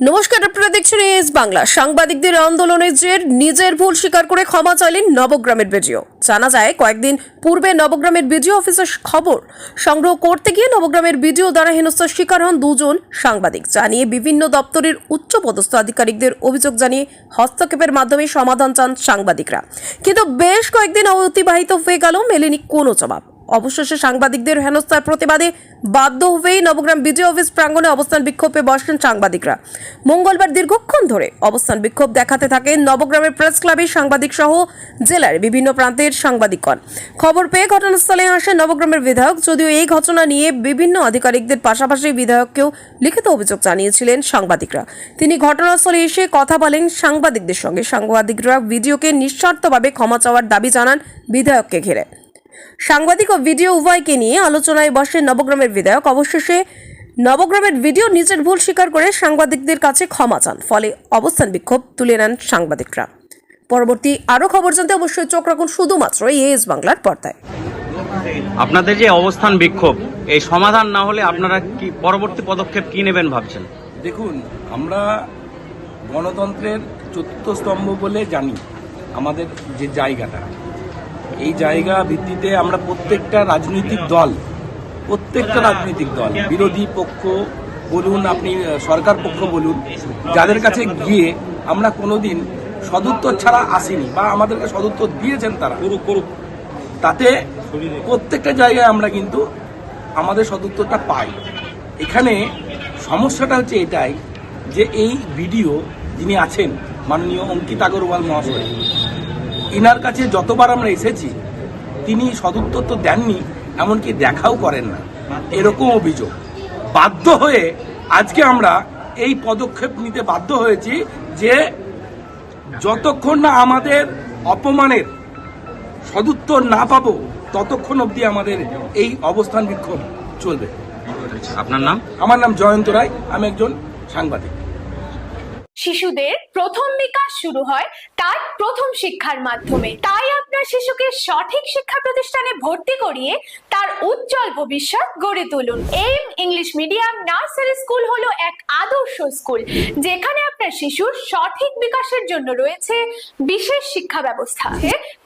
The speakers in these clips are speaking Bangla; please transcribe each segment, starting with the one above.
নমস্কার, আপনারা দেখছেন এস বাংলা। সাংবাদিকদের আন্দোলনের জের, নিজের ভুল স্বীকার করে ক্ষমা চাইলেন নবগ্রামের বিডিও। জানা যায়, কয়েকদিন পূর্বে নবগ্রামের বিডিও অফিসের খবর সংগ্রহ করতে গিয়ে নবগ্রামের বিডিও দ্বারা হেনস্থার শিকার হন দুজন সাংবাদিক। জানিয়ে বিভিন্ন দপ্তরের উচ্চপদস্থ আধিকারিকদের অভিযোগ জানিয়ে হস্তক্ষেপের মাধ্যমে সমাধান চান সাংবাদিকরা। কিন্তু বেশ কয়েকদিন অতিবাহিত হয়ে গেল, মেলেনি কোনো জবাব। অবশেষে সাংবাদিকদের হেনস্থার প্রতিবাদে বাধ্য হয়েই নবগ্রাম বিডিও অফিস প্রাঙ্গণে অবস্থান বিক্ষোভে বসলেন সাংবাদিকরা। মঙ্গলবার দীর্ঘক্ষণ ধরে অবস্থান বিক্ষোভ দেখাতে থাকে নবগ্রামের প্রেস ক্লাবের সাংবাদিক সহ জেলার বিভিন্ন প্রান্তের সাংবাদিকগণ। খবর পেয়ে ঘটনাস্থলে আসেন নবগ্রামের বিধায়ক। যদিও এই ঘটনা নিয়ে বিভিন্ন আধিকারিকদের পাশাপাশি বিধায়ককেও লিখিত অভিযোগ জানিয়েছিলেন সাংবাদিকরা। তিনি ঘটনাস্থলে এসে কথা বলেন সাংবাদিকদের সঙ্গে। সাংবাদিকরা ভিডিওকে নিঃস্বার্থভাবে ক্ষমা চাওয়ার দাবি জানান বিধায়ককে ঘিরে। সাংবাদিক ও ভিডিও উভয়কে নিয়ে আলোচনায় বসে নবগ্রামের বিধায়ক। অবশেষে নবগ্রামের ভিডিও নিজের ভুল স্বীকার করে সাংবাদিকদের কাছে ক্ষমা চান। ফলে অবস্থান বিক্ষোভ তুলে নেন সাংবাদিকরা। পরবর্তী আরও খবর জানতে অবশ্যই চোখ রাখুন শুধুমাত্র এএস বাংলার পর্দায়। আপনাদের যে অবস্থান বিক্ষোভ এই সমাধান না হলে আপনারা কি পরবর্তী পদক্ষেপ কি নেবেন ভাবছেন? দেখুন আমরা গণতন্ত্রের চতুর্থ স্তম্ভ বলে জানি আমাদের যে জায়গাটা। এই জায়গা ভিত্তিতে আমরা প্রত্যেকটা রাজনৈতিক দল প্রত্যেকটা রাজনৈতিক দল বিরোধী পক্ষ বলুন আপনি সরকার পক্ষ বলুন যাদের কাছে গিয়ে আমরা কোনোদিন সদুত্তর ছাড়া আসিনি বা আমাদেরকে সদুত্তর দিয়েছেন তারা করুক করুক। তাতে প্রত্যেকটা জায়গায় আমরা কিন্তু আমাদের সদুত্তরটা পাই। এখানে সমস্যাটা হচ্ছে এটাই যে এই ভিডিও যিনি আছেন মাননীয় অঙ্কিত আগরওয়াল মহাশয় ইনার কাছে যতবার আমরা এসেছি তিনি সদুত্তর তো দেননি এমনকি দেখাও করেন না। এরকম অভিযোগ। বাধ্য হয়ে আজকে আমরা এই পদক্ষেপ নিতে বাধ্য হয়েছি যে যতক্ষণ না আমাদের অপমানের সদুত্তর না পাবো ততক্ষণ অবধি আমাদের এই অবস্থান বিক্ষোভ চলবে। আপনার নাম? আমার নাম জয়ন্ত রায় আমি একজন সাংবাদিক। শিশুদের প্রথম বিকাশ শুরু হয় তার প্রথম শিক্ষার মাধ্যমে। তাই আপনার শিশুকে সঠিক শিক্ষা প্রতিষ্ঠানে ভর্তি করিয়ে তার উজ্জ্বল ভবিষ্যৎ গড়ে তুলুন। M English medium nursery school হলো এক আদর্শ স্কুল, যেখানে আপনার শিশুর সঠিক বিকাশের জন্য রয়েছে বিশেষ শিক্ষা ব্যবস্থা।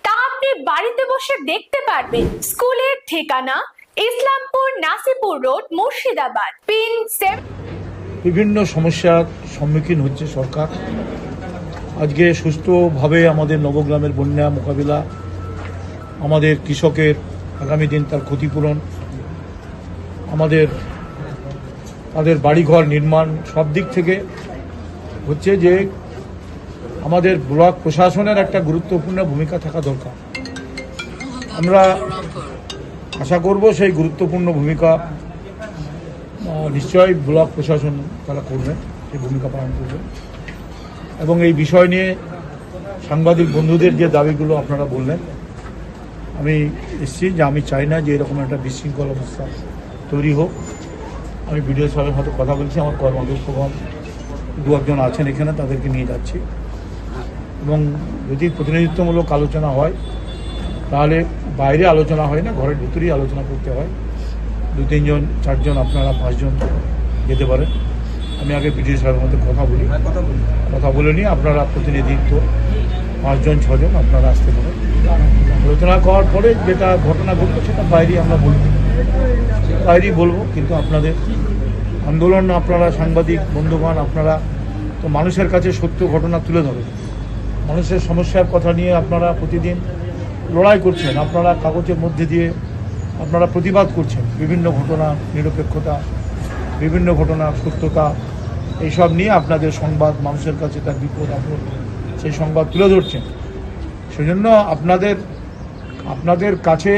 তা আপনি বাড়িতে বসে দেখতে পারবেন। স্কুলের ঠিকানা Islampur Nasipur road Murshidabad, pin seven বিভিন্ন সমস্যার সম্মুখীন হচ্ছে সরকার। আজকে সুস্থভাবে আমাদের নবগ্রামের বন্যা মোকাবিলা, আমাদের কৃষকের আগামী দিন তার ক্ষতিপূরণ, আমাদের, তাদের বাড়িঘর নির্মাণ সব দিক থেকে হচ্ছে যে আমাদের ব্লক প্রশাসনের একটা গুরুত্বপূর্ণ ভূমিকা থাকা দরকার। আমরা আশা করব সেই গুরুত্বপূর্ণ ভূমিকা নিশ্চয়ই ব্লক প্রশাসন তারা করবেন সেই ভূমিকা পালন করবে। এবং এই বিষয় নিয়ে সাংবাদিক বন্ধুদের যে দাবিগুলো আপনারা বললেন, আমি এসেছি যে আমি চাই না যে এরকম একটা বিশৃঙ্খল অবস্থা তৈরি হোক। আমি বিডিও সাহেবের সাথে কথা বলছি, আমার কর্মদক্ষগণ দু একজন আছেন এখানে, তাদেরকে নিয়ে যাচ্ছি। এবং যদি প্রতিনিধিত্বমূলক আলোচনা হয়, তাহলে বাইরে আলোচনা হয় না, ঘরের ভিতরেই আলোচনা করতে হয়। দু তিনজন চারজন আপনারা পাঁচজন যেতে পারেন। আমি আগে ব্রিটিশ সাহেবের মধ্যে কথা বলি। কথা বলে নিয়ে আপনারা প্রতিনিধিত্ব পাঁচজন ছজন আপনারা আসতে পারেন। আলোচনা করার পরে যেটা ঘটনা ঘটবে সেটা বাইরে আমরা বলব বাইরেই বলব কিন্তু আপনাদের আন্দোলন আপনারা সাংবাদিক বন্ধুগণ আপনারা তো মানুষের কাছে সত্য ঘটনা তুলে ধরেন। মানুষের সমস্যার কথা নিয়ে আপনারা প্রতিদিন লড়াই করছেন। আপনারা কাগজের মধ্যে দিয়ে আপনারা প্রতিবাদ করছেন। বিভিন্ন ঘটনা নিরপেক্ষতা, বিভিন্ন ঘটনা সত্যতা, এইসব নিয়ে আপনাদের সংবাদ, মানুষের কাছে তার বিপদ, আপদ, সেই সংবাদ তুলে ধরছেন। সেজন্য আপনাদের আপনাদের কাছে